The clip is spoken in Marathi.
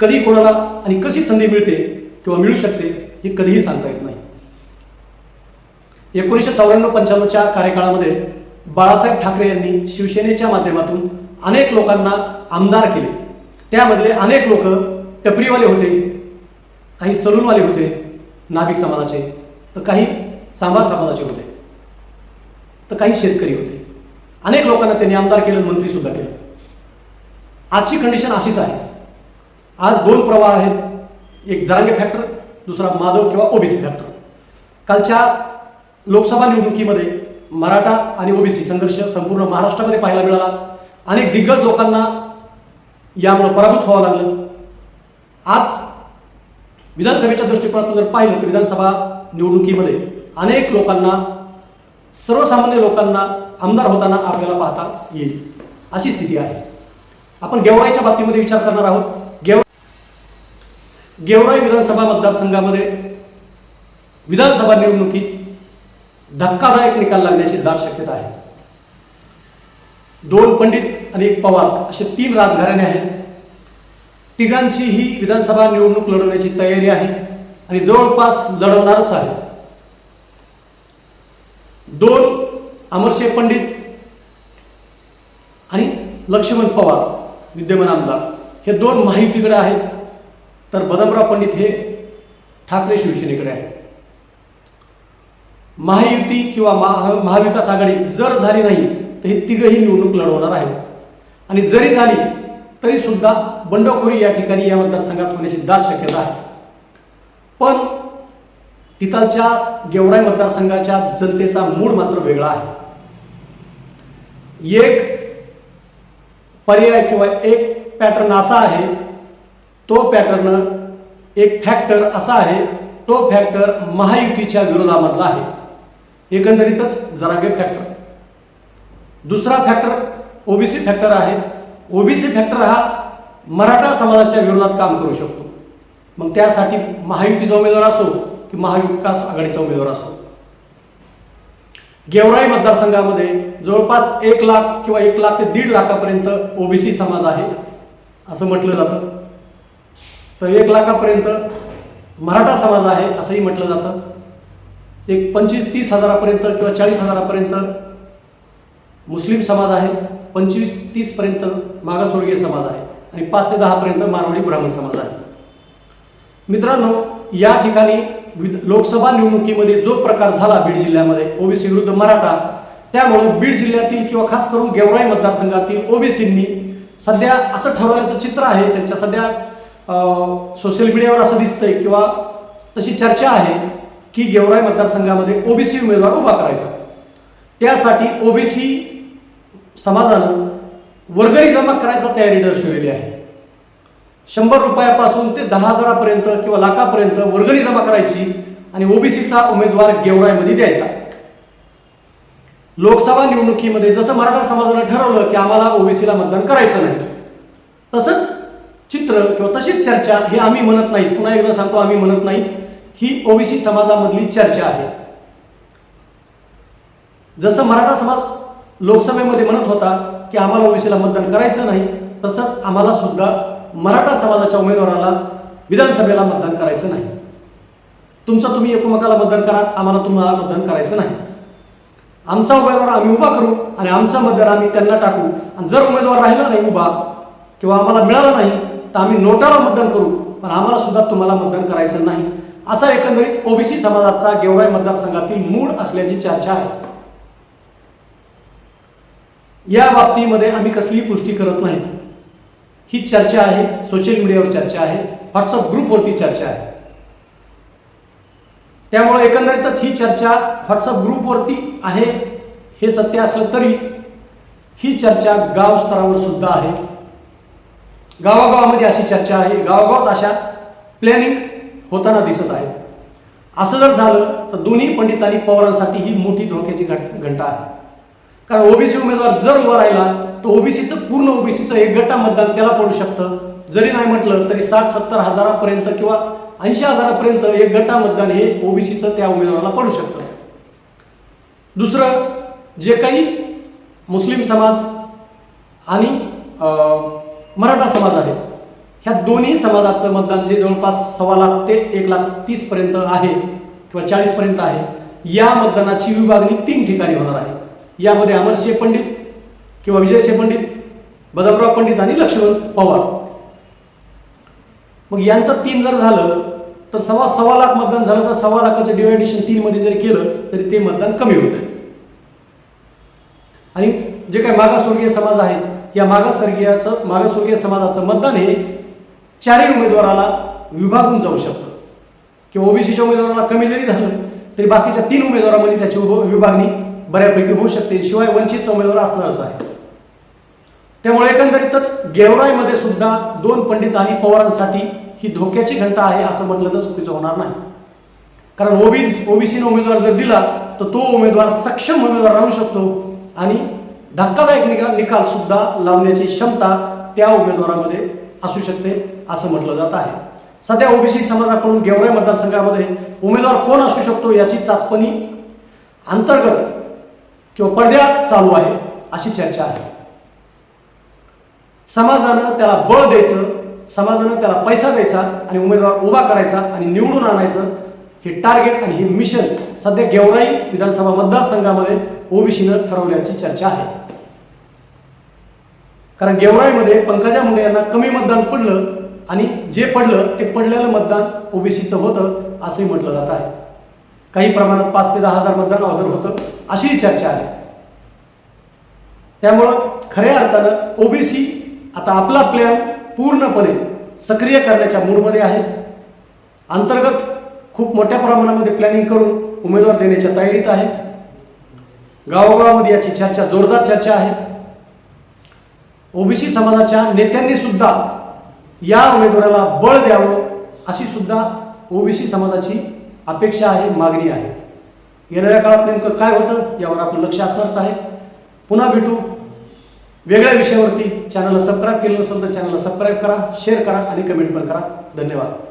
कधी कोणाला आणि कशी संधी मिळते किंवा मिळू शकते हे कधीही सांगता येत नाही. एकोणीसशे चौऱ्याण्णव पंच्याण्णवच्या कार्यकाळामध्ये बाळासाहेब ठाकरे यांनी शिवसेनेच्या माध्यमातून अनेक लोकांना आमदार केले. त्यामधले अनेक लोक टपरीवाले होते काही सलूनवाले होते नाभिक समाजाचे तर काही सांबार समाजाचे होते तर काही शेतकरी होते. अनेक लोकांना त्यांनी आमदार केलं मंत्री सुद्धा केलं. आजची कंडिशन अशीच आहे. आज दोन प्रवाह आहेत. एक जरांगे फॅक्टर दुसरा माधव किंवा ओबीसी फॅक्टर कालच्या लोकसभा निवडणुकीमध्ये मराठा आणि ओबीसी संघर्ष संपूर्ण महाराष्ट्रामध्ये पाहायला मिळाला. अनेक दिग्गज लोकांना यामुळे पराभूत व्हावं लागलं. आज विधानसभेच्या दृष्टिकोनातून जर पाहिलं तर विधानसभा निवडणुकीमध्ये अनेक लोकांना सर्वसामान्य लोकांना आमदार होताना आपल्याला पाहता येईल. अशी स्थिती आहे. आपण गेवराईच्या बाबतीमध्ये विचार करणार आहोत. गेवराई विधानसभा मतदारसंघामध्ये विधानसभा निवडणुकीत धक्कादायक निकाल लागण्याची दाट शक्यता आहे. दोन पंडित आणि एक पवार असे तीन राजघराणे आहेत. तिघांची ही विधानसभा निवडणूक लढवण्याची तयारी आहे आणि जवळपास लढवणारच आहे. दोन अमरशे पंडित आणि लक्ष्मण पवार विद्यमान आमदार हे दोन माहितीकडे आहेत. तर बदमराव पंडित हे ठाकरे शिवसेनेकडे आहे महायुती किंवा महा महाविकास आघाडी जर झाली नाही तर हे तिघही निवडणूक लढवणार आहे आणि जरी झाली तरी सुद्धा बंडखोरी या ठिकाणी या मतदारसंघात होण्याची दाट शक्यता आहे. पण तिथालच्या गेवराई मतदारसंघाच्या जनतेचा मूड मात्र वेगळा आहे. एक पर्याय किंवा एक पॅटर्न असा आहे तो पॅटर्न एक फॅक्टर असा आहे तो फॅक्टर महायुतीच्या विरोधामधला आहे. एकंदरीतच जरागे फॅक्टर दुसरा फॅक्टर ओबीसी फॅक्टर आहे. ओबीसी फॅक्टर हा मराठा समाजाच्या विरोधात काम करू शकतो. मग त्यासाठी महायुतीचा उमेदवार असो की महाविकास आघाडीचा उमेदवार असो. गेवराई मतदारसंघामध्ये जवळपास एक लाख किंवा एक लाख ते दीड लाखापर्यंत ओबीसी समाज आहे असं म्हटलं जातं. तर एक लाखापर्यंत मराठा समाज आहे असंही म्हटलं जातं. एक पंचवीस तीस हजारापर्यंत किंवा चाळीस हजारापर्यंत मुस्लिम समाज आहे पंचवीस तीसपर्यंत मागासवर्गीय समाज आहे आणि पाच ते दहापर्यंत मारवाडी ब्राह्मण समाज आहे. मित्रांनो या ठिकाणी लोकसभा निवडणुकीमध्ये जो प्रकार झाला बीड जिल्ह्यामध्ये ओबीसी विरुद्ध मराठा त्यामुळे बीड जिल्ह्यातील किंवा खास करून गेवराई मतदारसंघातील ओबीसींनी सध्या असं ठरवण्याचं चित्र आहे त्यांच्या सध्या सोशल मीडियावर असं दिसतंय किंवा तशी चर्चा आहे की गेवराई मतदारसंघामध्ये ओबीसी उमेदवार उभा करायचा. त्यासाठी ओबीसी समाजानं वर्गणी जमा करायचा तयारी दर्शवलेली आहे. शंभर रुपयापासून ते दहा हजारापर्यंत किंवा लाखापर्यंत वर्गणी जमा करायची आणि ओबीसीचा उमेदवार गेवराईमध्ये द्यायचा. लोकसभा निवडणुकीमध्ये जसं मराठा समाजानं ठरवलं की आम्हाला ओबीसीला मतदान करायचं नाही तसंच चित्र किंवा तशीच चर्चा हे आम्ही म्हणत नाही. पुन्हा एकदा सांगतो आम्ही म्हणत नाही. ही ओबीसी समाजामधली चर्चा आहे. जसं मराठा समाज लोकसभेमध्ये म्हणत होता की आम्हाला ओबीसीला मतदान करायचं नाही तसंच आम्हाला सुद्धा मराठा समाजाच्या उमेदवाराला विधानसभेला मतदान करायचं नाही. तुमचं तुम्ही एकमेकाला मतदान करा आम्हाला तुम्हाला मतदान करायचं नाही. आमचा उमेदवार आम्ही उभा करू आणि आमचा मतदार आम्ही त्यांना टाकू. आणि जर उमेदवार राहिला नाही उभा किंवा आम्हाला मिळाला नाही तर आम्ही नोटाला मतदान करू पण आम्हाला सुद्धा तुम्हाला मतदान करायचं नाही. असा एकंदरीत ओबीसी समाजाचा गेवराई मतदारसंघातील मूळ असल्याची चर्चा आहे. या बाबतीमध्ये आम्ही कसलीही पुष्टी करत नाही. ही चर्चा आहे सोशल मीडियावर चर्चा आहे व्हॉट्सअप ग्रुपवरती चर्चा आहे. त्यामुळे एकंदरीतच ही चर्चा व्हॉट्सअप ग्रुपवरती आहे हे सत्य असलं तरी ही चर्चा गाव स्तरावर सुद्धा आहे. गावागावामध्ये अशी चर्चा आहे. गावागावात अशा प्लॅनिंग होताना दिसत आहे असं जर झालं तर दोन्ही पंडितांनी पवारांसाठी ही मोठी धोक्याची घट घंटा आहे. कारण ओबीसी उमेदवार जर उभा राहिला तर ओबीसीचं पूर्ण ओबीसीचं एक गटा मतदान त्याला पडू शकतं. जरी नाही म्हटलं तरी साठ सत्तर हजारापर्यंत किंवा ऐंशी हजारापर्यंत एक गटा मतदान हे ओबीसीचं त्या उमेदवाराला पडू शकतं. दुसरं जे काही मुस्लिम समाज आणि मराठा समाज आहे. ह्या दोन्ही समाजाचं मतदान जे जवळपास सव्वा लाख ते एक लाख तीस पर्यंत आहे किंवा चाळीस पर्यंत आहे या मतदानाची विभागणी तीन ठिकाणी होणार आहे. यामध्ये अमरसिंह पंडित किंवा विजयसिंह पंडित बदमराव पंडित आणि लक्ष्मण पवार. मग यांचं तीन जर झालं तर सव्वा सव्वा लाख मतदान झालं तर सव्वा लाखाचं डिवायडेशन तीन मध्ये जरी केलं तरी ते मतदान कमी होत आहे. आणि जे काही मागासवर्गीय समाज आहेत या मागासवर्गीयाचं मागासवर्गीय समाजाचं मतदान हे चारही उमेदवाराला विभागून जाऊ शकतं. किंवा ओबीसीच्या उमेदवाराला कमी जरी झालं तरी बाकीच्या तीन उमेदवारामध्ये त्याची उभ- विभागणी बऱ्यापैकी होऊ शकते. शिवाय वंचितचा उमेदवार असणारच आहे. त्यामुळे एकंदरीतच गेवराईमध्ये सुद्धा दोन पंडित आणि पवारांसाठी ही धोक्याची घंटा आहे असं म्हटलं तर चुकीचं होणार नाही. कारण ओबी ओबीसीने उमेदवार जर दिला तर तो उमेदवार सक्षम उमेदवार राहू शकतो आणि धक्कादायक निकाल निकाल सुद्धा लावण्याची क्षमता त्या उमेदवारामध्ये असू शकते असं म्हटलं जात आहे. सध्या ओबीसी समाजाकडून गेवराई मतदारसंघामध्ये उमेदवार कोण असू शकतो याची चाचपणी अंतर्गत किंवा पडद्यात चालू आहे अशी चर्चा आहे. समाजानं त्याला बळ द्यायचं समाजानं त्याला पैसा द्यायचा आणि उमेदवार उभा करायचा आणि निवडून आणायचं हे टार्गेट आणि हे मिशन सध्या गेवराई विधानसभा मतदारसंघामध्ये ओबीसीनं ठरवल्याची चर्चा आहे. कारण गेवराईमध्ये पंकजा मुंडे यांना कमी मतदान पडलं आणि जे पडलं ते पडलेलं मतदान ओबीसीचं होतं असंही म्हटलं जात आहे. काही प्रमाणात पाच ते दहा हजार मतदान अवधर होतं अशी चर्चा आहे. त्यामुळं खऱ्या अर्थानं ओबीसी आता आपला प्लॅन पूर्णपणे सक्रिय करण्याच्या मूडमध्ये आहे. अंतर्गत खूप मोठ्या प्रमाणामध्ये प्लॅनिंग करून उमेदवार देण्याच्या तयारीत आहे. गावोगावामध्ये याची चर्चा जोरदार चर्चा आहे. ओबीसी समाजाच्या नेत्यांनी सुद्धा या उमेदवाराला बळ द्यावं अशी सुद्धा ओबीसी समाजाची अपेक्षा आहे मागणी आहे. येणाऱ्या काळात नेमकं काय होतं यावर आपलं लक्ष असणारच आहे. पुन्हा भेटू. वेगळ्या विषयावरती चॅनलला सबस्क्राईब केलं नसेल तर चॅनलला सबस्क्राईब करा शेअर करा आणि कमेंट पण करा. धन्यवाद.